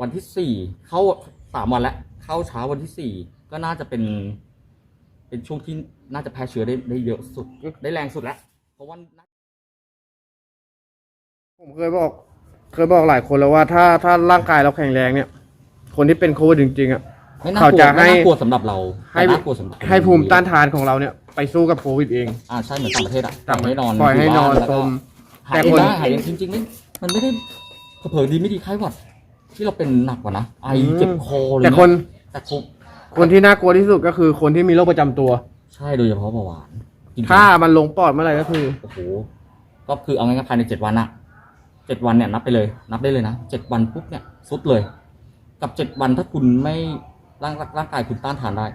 วันที่สี่เข้าสามวันแล้วเข้าเช้าวันที่สี่ก็น่าจะเป็น เป็นช่วงที่น่าจะแพร่เชื้อได้ได้เยอะสุดได้แรงสุดแล้วเพราะว่าผมเคยบอก เคยบอกหลายคนแล้วว่าถ้าถ้าร่างกายเราแข็งแรงเนี่ย คนที่เป็นโควิดจริงๆอะไม่น่าเขากลัวจะไม่ให้ น่ากลัวสำหรับเราให้แต่น่ากลัวสำหรับคนให้ภูมิต้านทานของเราเนี่ยไปสู้กับโควิดเอง อ่าใช่เหมือนต่างประเทศอะต่างปล่อยให้นอนปล่อยให้นอนบ้าแล้วสก็ ม หายแต่เองคน ได้หายเองจริงๆไม่มันไม่ได้เผลอๆดีไม่ดีไข้หวัด ที่เราเป็นหนักกว่านะไอเจ็บคอเลยแต่คนแต่คงคนที่น่ากลัวที่สุดก็คือคนที่มีโรคประจำตัว ใช่โดยเฉพาะเบาหวานจริงๆถ้ามันลงปอดเมื่อไหร่ก็คือ โอ้โหก็คือเอาง่ายๆภายในเจ็ดวันอะเจ็ดวันเนี่ยนับไปเลย นับได้เลยนะเจ็ดวันปุ๊บเนี่ยสุดเลย กับเจ็ดวันถ้าคุณไม่ร่างร่างกายคุณต้านทานได้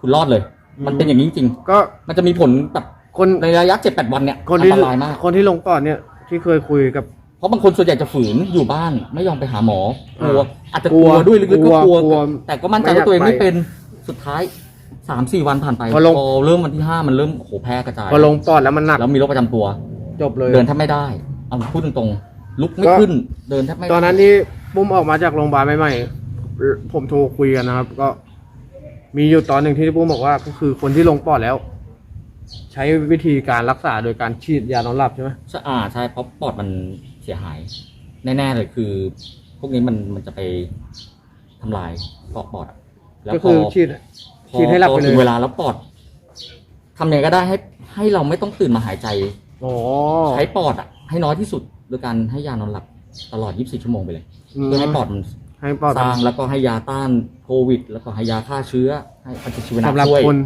คุณรอดเลย มันเป็นอย่างนี้จริงก็ๆมันจะมีผลแบบคนในระยะเจ็ดแปดวันเนี่ยคนอัที่นตรายมาก คนที่ลงปอดเนี่ยที่เคยคุยกับเพ ราะบางคนส่วนใหญ่จะฝืนอยู่บ้านไม่ยอมไปหาหมอกลัวอ่าอาจจะกลัวกลัวด้วยลึกๆก็กลัวกลัวแต่ก็มั่นใจไม่อยากว่าตัวเองไม่ไปเป็นสุดท้ายสามสี่วันผ่านไปพอลงพอเริ่มวันที่ห้ามันเริ่มโอ้โหแพร่กระจายพอลงปอดแล้วมันหนักแล้วมีโรคประจำตัว จบเลย เดินแทบไม่ได้เอาพูดตรงๆลุกไม่ก็ ขึ้นเดินแทบไม่ได้ตอนนั้นที่ปุ้มออกมาจากโรงพยาบาลใหม่ๆผมโทรคุยกันนะครับ ก็ มีอยู่ตอนหนึ่งที่ปุ้มบอกว่า ก็คือคนที่ลงปอดแล้ว ใช้วิธีการรักษาโดยการฉีดยานอนหลับใช่ไหม ใช่อ่าใช่เพราะปอดมัน เสียหาย แน่ๆเลยคือ พวกนี้มันมันจะไปทำลายเกาะปอดอะแล้วก็พคือฉีด พอฉีดให้หลับไปพอเลถึยงเวลาแล้วปอดทำยังไงก็ได้ให้ให้เราไม่ต้องตื่นมาหายใจโอ้ใช้ปอดอะให้น้อยที่สุดโดยการให้ยานอนหลับตลอด 24 ชั่วโมงไปเลยมเพื่อให้ปอดมันให้ปอดสร้างแล้วก็ให้ยาต้านโควิด แล้วก็ให้ยาฆ่าเชื้อ ให้ปฏิชีวนะสำหรับช่วยคน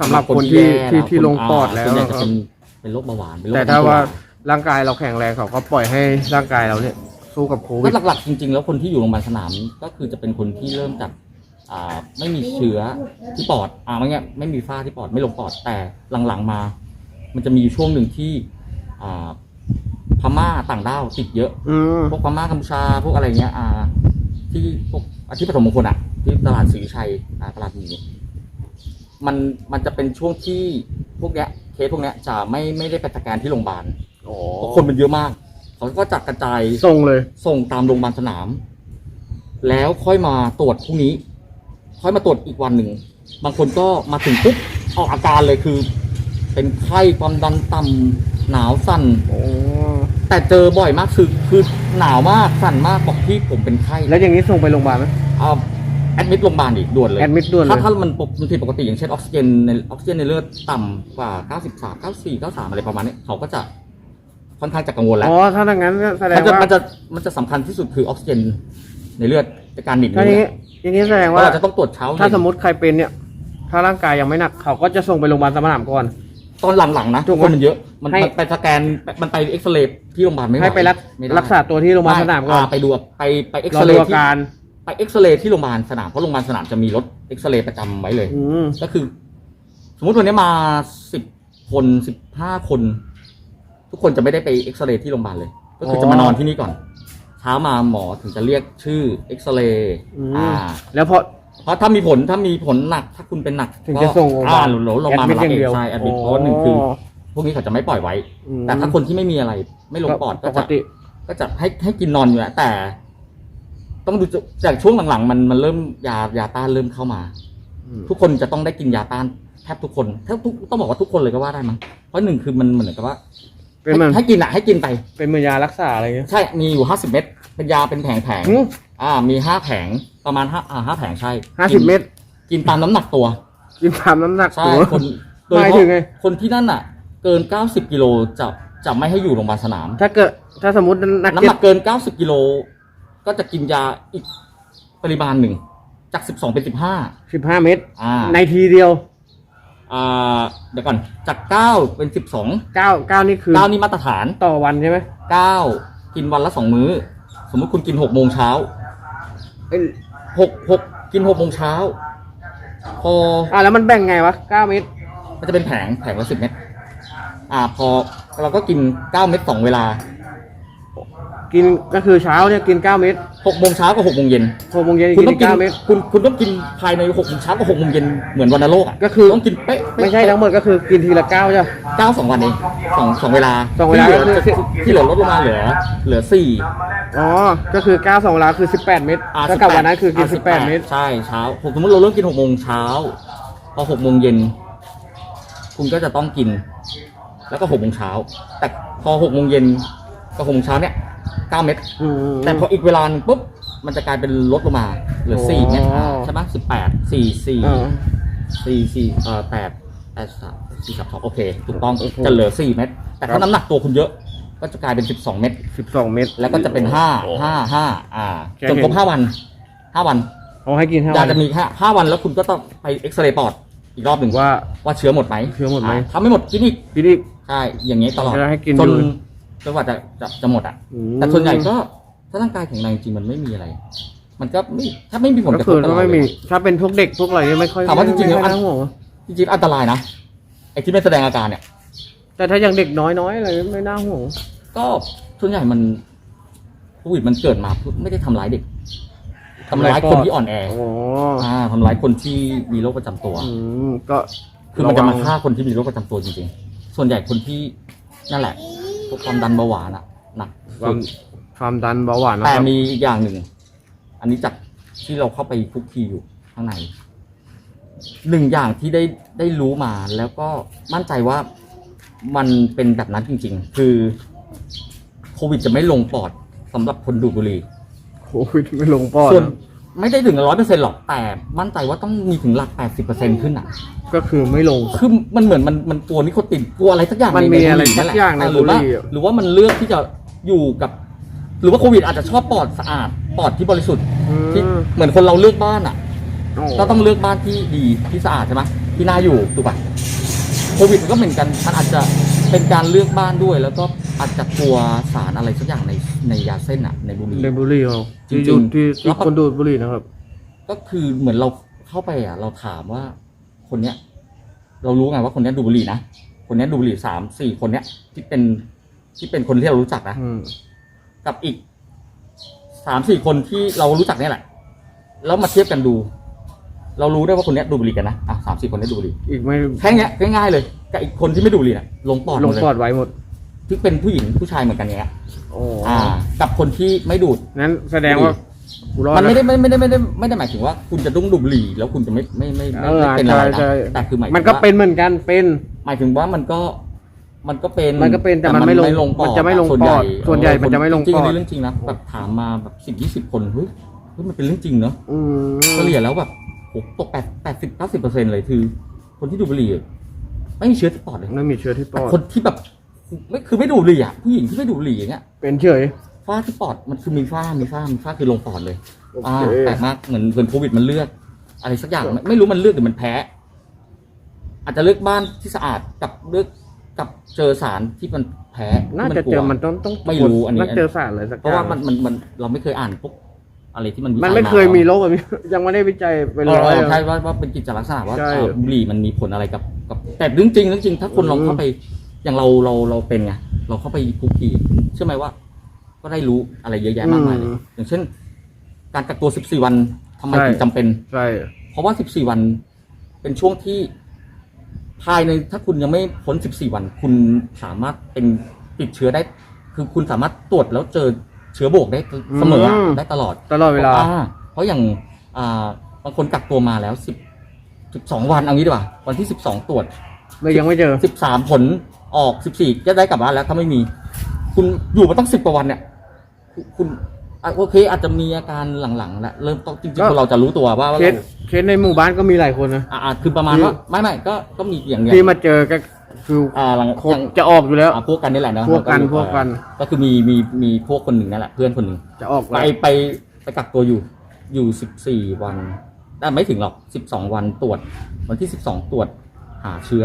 สำหรับคนที่แย่ที่แวที่ลงปอดาแล้วส่วนใหญ่คจะรับเป็นเป็นโรคเบาหวานเป็นโรคแต่ถ้าประจำว่าตัว ร่างกายเราแข็งแรงเขาก็ปล่อยให้ร่างกายเราเนี่ยสู้กับโควิก็ดหลักๆ จริง ๆ แล้วคนที่อยู่โรงพยาบาลสนามก็คือจะเป็นคนที่เริ่มจากอ่าไม่มีเชื้อที่ปอดอ่าไม่เงี้ยไม่มีฝ้าที่ปอดไม่ลงปอดแต่หลังๆมา มันจะมีอยู่ช่วงหนึ่งที่อ่าพม่าต่างด้าวติดเยอะ อืม พวกพม่ากัมพูชาพวกอะไรเงี้ยอ่า ที่พวกอาที่ปฐมมงคลอะที่ตลาดศรีวิชัยอ่าตลาดหมีมันมันจะเป็นช่วงที่พวกเนี้ยเคสพวกเนี้ยจะไม่ไม่ได้ไปสแกนที่โรงพยาบาล โอ้เพราะคนมันเยอะมาก เขาก็จัดกระจายส่งเลย ส่งตามโรงพยาบาลสนาม แล้วค่อยมาตรวจพรุ่งนี้ ค่อยมาตรวจอีกวันหนึ่ง บางคนก็มาถึงปุ๊บออกอาการเลยคือ เป็นไข้ความดันต่ำหนาวสั่น โอ้แต่เจอบ่อยมากคือคือหนาวมากสั่นมากบอกพี่ผมเป็นไข้แล้วอย่างนี้ส่งไปโรงพยาบาลไหมเอาแอดมิดโรงพยาบาลอีกด่วนเลย แอดมิดด่วนเลถ้าย ถ้ามันปกมันผิดปกติอย่างเช่นออกซิเจนในออกซิเจนในเลือดต่ำกว่า 93 94 93 อะไรประมาณนี้เขาก็จะ ค่อนข้างจะกังวลแล้วอ๋อถ้าดังนั้นก็แสดงมันจะว่ามันจะมันจะสำคัญที่สุดคือออกซิเจนในเลือดในการหนีบถ้านิ้วอย่างเนี่นี้ยอย่างนี้แสดงเพว่าราะเราจะต้องตรวจเช้าถ้าเย็นสมมติใครเป็นเนี่ย ถ้าร่างกายยังไม่หนักเขาก็จะส่งไปโรงพยาบาลสนามก่อน ตอนหลังๆนะถูกไหมคนมันเยอะมันให้ มันไปสแกนมันไปเอ็กซเรย์ที่โรงพยาบาลไม่ไหวให้ไปรักม่ด้รักษาตัวที่โรงพยาบาลสนามก่อนไปดูไปไปเอ็กรอซเรดูย์อาที่การไปเอ็กซเรย์ที่โรงพยาบาลสนามเพราะโรงพยาบาลสนามจะมีรถเอ็กซเรย์ประจำไว้เลย อืมก็คือ สมมติวันนี้มาสิบคนสิบห้าคน ทุกคนจะไม่ได้ไปเอ็กซเรย์ที่โรงพยาบาลเลย ก็คือจะมานอนที่นี่ก่อนเช้ามาหมอถึงจะเรียกชื่อเอ็กซเรย์อืมอ่า แล้วพอ เพราะถ้ามีผลถ้ามีผลหนักถ้าคุณเป็นหนักถึงจะส่งโรงพยาบาลอ่หรือโรงพยาบาลมารับแอดมิดอย่างเดีเอยวงใช่แอดมิดเพราะว่าหนึ่งคือ พวกนี้เขาจะไม่ปล่อยไว้ อืม แต่ถ้าคนที่ไม่มีอะไร ไม่ลงปอดปก็กจะติ ก็จะให้ให้กินนอนอยู่แหละแต่ ต้องดูจากช่วงหลังๆ มันมันเริ่มยายาต้านเริ่มเข้ามา อืม ทุกคนจะต้องได้กินยาต้านแทบทุกคนแทบทุกต้องบอกว่าทุกคนเลยก็ว่าได้มั้งเพราะหนึ่งคือมันเหมือนกับว่า เป็นเหมือนให้ให้กินอะให้กินไป เป็นเหมือนยารักษาอะไรเงี้ย ใช่ มีอยู่ห้าสิบเม็ดเป็นยาเป็นแผงแผงๆหืมอ่า มีห้าแผง ประมาณห้าอ่าห้าแผงใช่ห้าสิบกินเม็ดกินตามน้ำหนักตัว กินตามน้ำหนักใช่ ตัว คนโดหยมายเฉถึงไง พาะคนที่นั่นอะ เกิน90กิโลจะจะไม่ให้อยู่โรงพยาบาลสนาม ถ้าเกิดถ้าสมมตินักน้ำเก็หตนักเกิน90กิโล ก็จะกินยาอีกปริมาณหนึ่ง จาก12เป็นสิบห้าเม็ด15อ่า ในทีเดียว อ่าเดี๋ยวก่อนจาก9เป็น12เก้าเก้านี่คือ9นี่มาตรฐานต่อวันใช่ไหม9กินวันละ2มื้อ สมมุติคุณกิน6โมงเช้าเอ้ย6 6กิน6โมงเช้าพออ่าแล้วมันแบ่งไงวะเก้าเม็ดมันจะเป็นแผงแผงละ10เม็ดอ่าพอเราก็กิน9เม็ด2เวลา กินก็คือเช้าเนี่ยกิน 9 เม็ดหกโมงเช้ากับหกโมงเย็น6โมงเย็นคุณกิต้องนกิน9เม็ด คุณคุณต้องกินภายในหกโมงเช้ากับหกโมงเย็นเหมือนวันโลกอะก็คือ ต้องกินเป๊ะเป๊ะไม่ใช่ทั้งหมดก็คือกินทีละ9ใช่ปะเก้าสองวันเองสองสองเวลาสองเวลาที่เหลือก็คือ ที่เหลือลดลงมาเหลือ เหลือสี่อ๋อ ก็คือ9 2เวลาคือ 18 เม็ดอ่าแล้วกับวันนั้นคือกินา18 เม็ดใช่เช้าผมสมมติเราเริ่มกินหกโมงเช้าพอหกโมงเย็นคุณก็จะต้องกิน แล้วก็หกโมงเช้าแต่พอหกโมงเย็น กับหกโมงเช้าเนี่ยเก้าเม็ดอืมแต่พออีกเวลาหนึงปุ๊บมันจะกลายเป็นลดลงมาเหลือสี่อ๋อเม็ดอ่าใช่ไหมสิบแปดสี่สี่อ่าสี่สี่เอ่อแปดแปดสามสี่สามสองโอเคถูกต้องโอเคจะเหลือสี่เม็ดแต่ครัถ้าบ น้ำหนักตัวคุณเยอะก็จะกลายเป็นสิบสองเม็ด12เม็ด แล้วก็จะเป็นห้าห้าห้าอ่าแค่จนครบเห็น ห้าวันห้าวันเขาให้กิน5ยาวันจะมีแค่ห้าวันแล้วคุณก็ต้องไปเอ็กซเรย์ปอดอีกรอบหนึ่งว่า ว่าเชื้อหมดไหมเชื้อหมดไหมาถ้าไม่หมดกินอีกกินอีกใช่อย่างนี้ตลอดจะให้กินจนอยู่ จนกว่าจะจะจะหมดอะ อืมแต่ส่วนใหญ่ก็ถ้าร่างกายแข็งแรงจริงมันไม่มีอะไร มันก็ไม่ถ้าไม่มีผลก็กระทคืบอกับก็เราไม่เลมีย ถ้าเป็นพวกเด็กพวกอะไรเนี่ยไม่ค่อยถามว่าจริงๆไม่แล้วค่อยน่าห่วงจริงๆอันตรายนะไอ้ที่ไม่แสดงอาการเนี่ย แต่ถ้าอย่างเด็กน้อยๆอะไรไม่น่าห่วงก็ส่วนใหญ่มันโควิดมันเกิดมาเพื่อไม่ได้ทำร้ายเด็กทำร้ายคนที่อ่อนแออ๋ออ่าทำร้ายคนที่มีโรคประจำตัว อืมก็คือมันจะมาฆ่าคนที่มีโรคประจำตัวจริงๆ ส่วนใหญ่คนที่นั่นแหละ พวกความดันเบาหวานอะหนักความความดันเบาหวานนะแต่ครับมีอีกอย่างหนึ่ง อันนี้จากที่เราเข้าไปคุกคีอยู่ข้างในหนึ่งอย่างที่ได้ได้รู้มาแล้วก็มั่นใจว่ามันเป็นแบบนั้นจริง ๆ คือโควิดจะไม่ลงปอดสำหรับคนดูดบุหรี่โควิดไม่ลงปอดส่วน ไม่ได้ถึงร้อยเปอร์เซ็นต์หรอกแต่มั่นใจว่าต้องมีถึงหลักแปดสิบเปอร์เซ็นขึ้นอะก็คือไม่ลง คือมันเหมือนมันมันกลัวนิโคตินกลัวอะไรสักอย่างมันมีอะไรสักอย่างในหรือว่าบุหรี่อะหรือว่ามันเลือกที่จะอยู่กับ หรือว่าโควิดอาจจะชอบปอดสะอาดปอดที่บริสุทธิ์อืมที่เหมือนคนเราเลือกบ้านอะอ๋อก็ต้องเลือกบ้านที่ดีที่สะอาดใช่ไหมที่น่าอยู่ถูกป่ะโควิดมันก็เหมือนกันมันอาจจะเป็นการเลือกบ้านด้วย แล้วก็ อาจจะกลัวสารอะไรสักอย่างในในยาเส้นอะในบุหรี่ ในบุหรี่เราที่จริงๆที่แล้ที่วก็ คนดูดบุหรี่นะครับ ก็คือเหมือนเราเข้าไปอะ เราถามว่าคนเนี้ย เรารู้ไงว่าคนเนี้ยดูบุหรี่นะคนเนี้ยดูบุหรี่สามสี่คนเนี้ย ที่เป็นที่เป็นคนที่เรารู้จักนะ อืมกับอีกสามสี่คนที่เรารู้จักเนี่ยแหละ แล้วมาเทียบกันดู เรารู้ได้ว่าคนเนี้ยดูบุหรี่กันนะอะสามสี่คนเนี้ยดูบุหรี่อีกไม่แค่เนี้ยง่ายๆเลยกับอีกคนที่ไม่ดูบุหรี่น่ะลงปอดหลมงดเลยปอดไว้หมด ที่เป็นผู้หญิงผู้ชายเหมือนกันเนี้ยโอ้อ่า กับคนที่ไม่ดูด นั้นแสดงว่ากูรอดมันไม่แล้วได้ไม่ไม่ได้ไม่ได้ไม่ได้หมายถึงว่า คุณจะต้องดูดบุหรี่แล้วคุณจะไม่ไม่ไม่ไม่เออไม่เป็นอะไรใช่นะใช่แต่คือหมายถึงมันก็ว่าเป็นเหมือนกันเป็น หมายถึงว่ามันก็ มันก็เป็นมันก็เป็นแต่มันไม่ลงปอดมันจะไม่ลงส่วนใหญ่ปอดส่วนใหญ่มันจะไม่ลงจริงปอดๆในเรื่องจริงนะแบบถามมาแบบสิบยี่สิบคนเฮ้ยเฮ้ยมันเป็นเรื่องจริงเนอะอืมเฉลี่ยแล้วแบบโหตกแปดแปดสิบเก้าสิบเปอร์เซ็นต์เลยคือ คนที่ดูดบุหรี่ไม่มีเชื้อที่ปอดเลย ไม่มีเชื้อที่ปแต่อด คนที่แบบ ไม่คือไม่ดูดบุหรี่อะผู้หญิงที่ไม่ดูดบุหรี่อย่างเงี้ยเป็นเฉย ฝ้าที่ปอดมันคือมีฝ้ามีฝ้ามีฝ้าคือลงปอดเลยโออ่าเคแปลกมากเหมือนเหมือนโควิดมันเลือก อะไรสักอย่างไม่ไม่รู้มันเลือกหรือมันแพ้ อาจจะเลือกบ้านที่สะอาดกับเลือกกับเจอสารที่มันแพ้น่าที่จะกลัว เจอมันต้องต้องไม่รู้อันนี้ น่าเจอสารอะไรสักเพราะว่ามันมันมันเราไม่เคยอ่านพวกอะไรที่มันมันไม่เคยมีโรคแบบนี้ ยังไม่ได้วิจัยเป็นเอร้อยออะใช่ว่าว่าเป็นกิจลักษณะว่าใช่ เอ่อบุหรี่มันมีผลอะไรกับกับ แต่เรื่องจริงเรื่องจริง ถ้าคนอืมลองเข้าไป อย่างเราเราเราเป็นไงเราเข้าไปคุกคีเชื่อไหมว่า ก็ได้รู้อะไรเยอะแยะมากมายเลยอย่างเช่น การกักตัว 14 วันทำไมถึงจำเป็น ใช่ เพราะว่า 14 วัน เป็นช่วงที่ภายในถ้าคุณยังไม่พ้น 14 วัน คุณสามารถเป็นติดเชื้อได้ คือคุณสามารถตรวจแล้วเจอเชื้อบวกได้เสมออะได้ตลอด ตลอดเวลา อ่เพราะอย่างอ่าบางคนกักตัวมาแล้ว10 12วันเอางี้ดีกว่า วันที่12ตรวจเลยยังไม่เจอ13ผล ออก14ก็ได้กลับบ้านแล้วถ้าไม่มี คุณอยู่มาตั้ง10กว่าวันเนี่ยคุณคุณอะโอเค อาจจะมีอาการหลังๆแหละเริ่มต้องจริงก็ๆคนเราจะรู้ตัวว่าว่าเคสเราเคสในหมู่บ้านก็มีหลายคนนะ อ่าอ่าคือประมาณที่ว่าไม่ไม่ก็ก็มีอย่างเงี้ยที่มาเจอก็คืออ่าหลังคงอย่าง จะออกอยู่แล้ว อ่าพวกกันนี่แหละเนาะพวกกันเรารู้พวกกัน ก็คือมีมีมีพวกคนหนึ่งนั่นแหละเพื่อนคนหนึ่งจะออกไปแล้วไปไปกักตัวอยู่ อยู่สิบสี่วันแต่ไม่ถึงหรอกสิบสองวันตรวจ วันที่สิบสองตรวจหาเชื้อ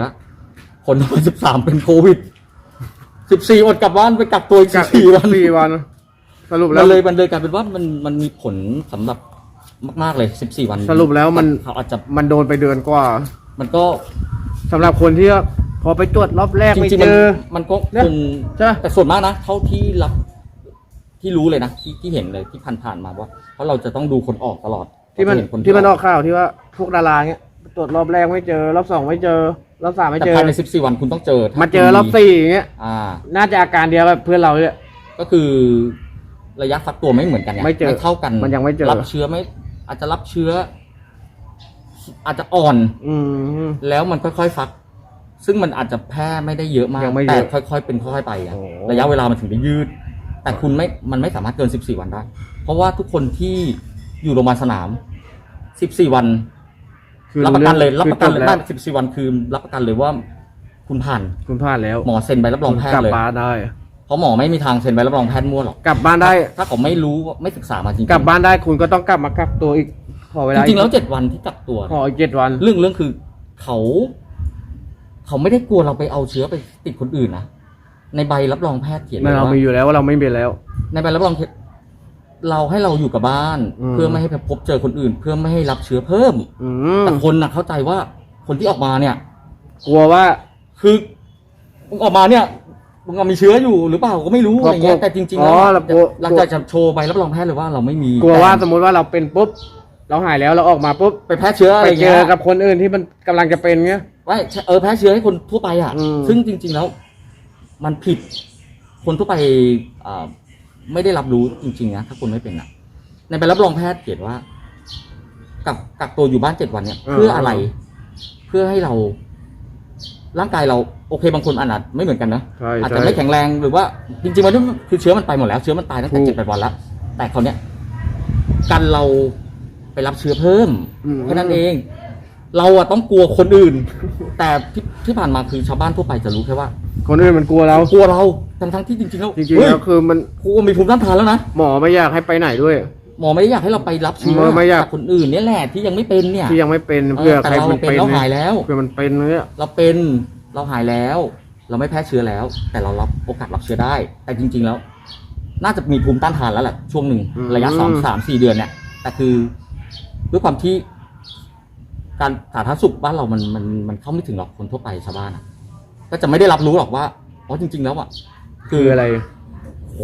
ผลออกมาสิบสามเป็นโควิดสิบสี่อดกลับบ้านไปกักตัวอีกกักสี่วันสี่วัน สรุปมัแล้วนเลยมันเลยกลายเป็นว่ามันมันมีผลสำหรับมากๆเลยสิบสี่วันสรุปแล้วมัน เขาอาจจะมันโดนไปเดือนกว่ามันก็สำหรับคนที่พอไปตรวจรอบแรกจไม่ริงๆเจมันอ มันก็เนี่ยคงใช่ไหมแต่ส่วนมากนะเท่าที่รับที่ที่รู้เลยนะที่ที่เห็นเลยที่ผ่านๆมาว่าเพราะเราจะต้องดูคนออกตลอดที่มันเราจะเห็คที่มันออกข่าวที่ว่าพวกดาราเงี้ยตรวจรอบแรกไม่เจอ รอบสองไม่เจอ รอบสามไม่แต่เจอภายใน 14 วันคุณต้องเจอถ้มาเจอรอบสี่อย่างเงี้ยอ่า น่าจะอาการเดียวกับเพื่อนเราเนี่ย ก็คือระยะฟักตัวไม่เหมือนกันไงไม่เจอเท่ากันมันยังไม่เจอ รับเชื้อไม่ อาจจะรับเชื้อ อาจจะอ่อน อืม แล้วมันค่อยๆฟัก ซึ่งมันอาจจะแพร่ไม่ได้เยอะมาก ยังไม่เยแต่อะค่อยๆเป็นค่อยๆไปอะโอ้ ระยะเวลามันถึงได้ยืด แต่คุณไม่ มันไม่สามารถเกิน 14 วันได้ เพราะว่าทุกคนที่อยู่โรงพยาบาลสนาม 14 วัน คือรับประกันเลยรับประกันเลยคือจบได้แล้ว14วันคือรับประกันเลยว่า คุณผ่านคุณพลาดแล้วหมอเซ็นใบรับรองแพทกลัย์เลย บ้านได้ เพราะหมอไม่มีทางเซ็นใบรับรองแพทย์มั่วหรอก กลับบ้านได้ ถ้าเขาไม่รู้ว่าไม่ศึกษามาจริงๆกลับบ้านได้คุณก็ต้องกลับมากักตัวอีกขอเวจลาริงๆแล้วเจ็ดวันที่กักตัว ขออีกเจ็ดวัน เรื่องเรื่องคือเขา เขาไม่ได้กลัวเราไปเอาเชื้อไปติดคนอื่นนะในใบรับรองแพทย์เขียนมันไว้เราว่ามีอยู่แล้วว่าเราไม่เป็นแล้ว ในใบรับรอง เราให้เราอยู่กับบ้าน อืม เพื่อไม่ให้ไปพบเจอคนอื่น เพื่อไม่ให้รับเชื้อเพิ่มอืมแต่คนน่ะเข้าใจว่าคนที่ออกมาเนี่ย กลัวว่า คือมึงออกมาเนี่ยมึงเอามีเชื้ออยู่หรือเปล่าก็ไม่รู้อะไรเงี้ยแต่จริงๆอ๋แล้วอเรากลัว หลังจากจะโชว์ใบรับรองแพทย์เลยว่าเราไม่มีกลัวว่าแต่สมมุติว่าเราเป็นปุ๊บ เราหายแล้วเราออกมาปุ๊บไปแพร่เชื้ออะไรไปเจเงี้อยกับคนอื่นที่มันกำลังจะเป็นเงี้ย ว่าเออแพ้เชื้อให้คนทั่วไปอะ อืม ซึ่งจริง ๆแล้ว มันผิดคนทั่วไปอ่า ไม่ได้รับรู้จริงๆนะถ้าคุณไม่เป็นอะ ในใบรับรองแพทย์เขียนว่า กักกักตัวอยู่บ้านเจ็ดวันเนี่ย เพื่ออะไร เพื่อให้เรา ร่างกายเราโอเคบางคนอาจไม่เหมือนกันนะใช่อาจใช่จะไม่แข็งแรงหรือว่า จริงๆมันคือเชื้อมันไปหมดแล้วเชื้อมันตายตั้งแต่ถูก เจ็ดแปดวันแล้วแต่เขาวเนี้ยกันเราไปรับเชื้อเพิ่ม อืม แค่นั้นเอง เราอะต้องกลัวคนอื่น แต่ที่ที่ผ่านมาคือชาวบ้านทั่วไปจะรู้แค่ว่าคนอื่นมันกลัวเรา กลัวเรา ทั้งทั้งๆที่จริงๆแล้วจริงๆเฮ้ยแล้วคือมันกูมีภูมิต้านทานแล้วนะหมอไม่อยากให้ไปไหนด้วย หมอไม่ได้อยากให้เราไปรับเชื้อหมอไม่อยาก จากคนอื่นเนี่ยแหละที่ยังไม่เป็นเนี่ย ที่ยังไม่เป็นเพื่อแต่ใครเรามันเป็นเป็นเราหายแล้ว เพื่อมันเป็นเนี่ยเราเป็นเราหายแล้ว เราไม่แพ้เชื้อแล้ว แต่เรารับโอกาสรับเชื้อได้ แต่จริง ๆแล้ว น่าจะมีภูมิต้านทานแล้วแหละช่วงหนึ่งระยะสองสามสี่เดือนเนี่ยแต่คือด้วยความที่ การสาธารณสุขบ้านเรามันมันมันเข้าไม่ถึงหรอกคนทั่วไปชาวบ้านอะก็จะไม่ได้รับรู้หรอกว่าอ๋อจริง ๆ แล้วอะ คืออะไร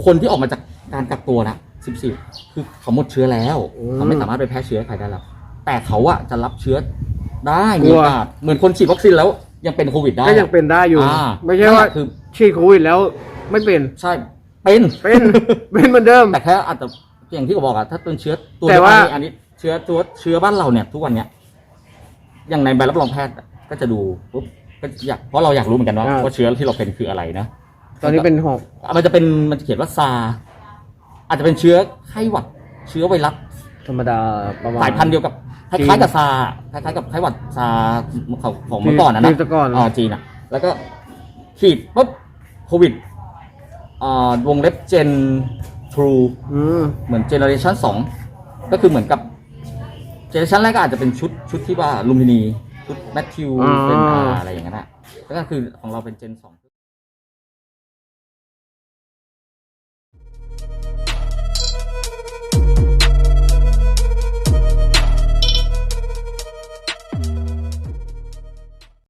คนที่ออกมาจากการกักตัวนะสิบสี่คือเขาหมดเชื้อแล้ว อืม เขาไม่สามารถไปแพร่เชื้อให้ใครได้แล้ว แต่เขาอะจะรับเชื้อได้กมีลัโอวกาสเหมือนคนฉีดวัคซีนแล้วยังเป็นโควิดได้ก็ยังเป็นได้อยู่อ่าไม่ใช่นั่นแหว่าละคือฉีดโควิดแล้วไม่เป็น ใช่เป็นเป็น เป็นเหมือนเดิม แต่แค่อาจจะอย่างที่เขาบอกอะถ้าเป็นเชื้อตัวแต่ว่าเดียอันนี้เชื้อตัวเชื้อบ้านเราเนี่ย ทุกวันเนี้ยอย่างในใบรับรองแพทย์อะก็จะดูปุ๊บก็อยากเพราะเราอยากรู้เหมือนกันว่าอ่า ว่าเชื้อที่เราเป็นคืออะไรนะ ตอนนี้เป็นหอบมันจะเป็นมันจะเขียนว่าซา อาจจะเป็นเชื้อไข้หวัด เชื้อไวรัสธรรมดาประมาณสายพันธุ์เดียวกับคจีนล้ายๆกับซาคล้ายๆกับไข้หวัดซาของของเมื่อก่อนนะจีนะนแต่ก่อนอ๋อจีนอะ แล้วก็ฉีดปุ๊บโควิดอ่าวงเล็บเจนทรูอืมเหมือนเจเนอเรชันสองก็คือเหมือนกับเจเนอเรชันแรกก็อาจจะเป็นชุดชุดที่ว่าลุมพินี ชุดแมทธิวอ่าเป็นอ่าอะไรอย่างนั้นอะแล้วก็คือของเราเป็นเจนสอง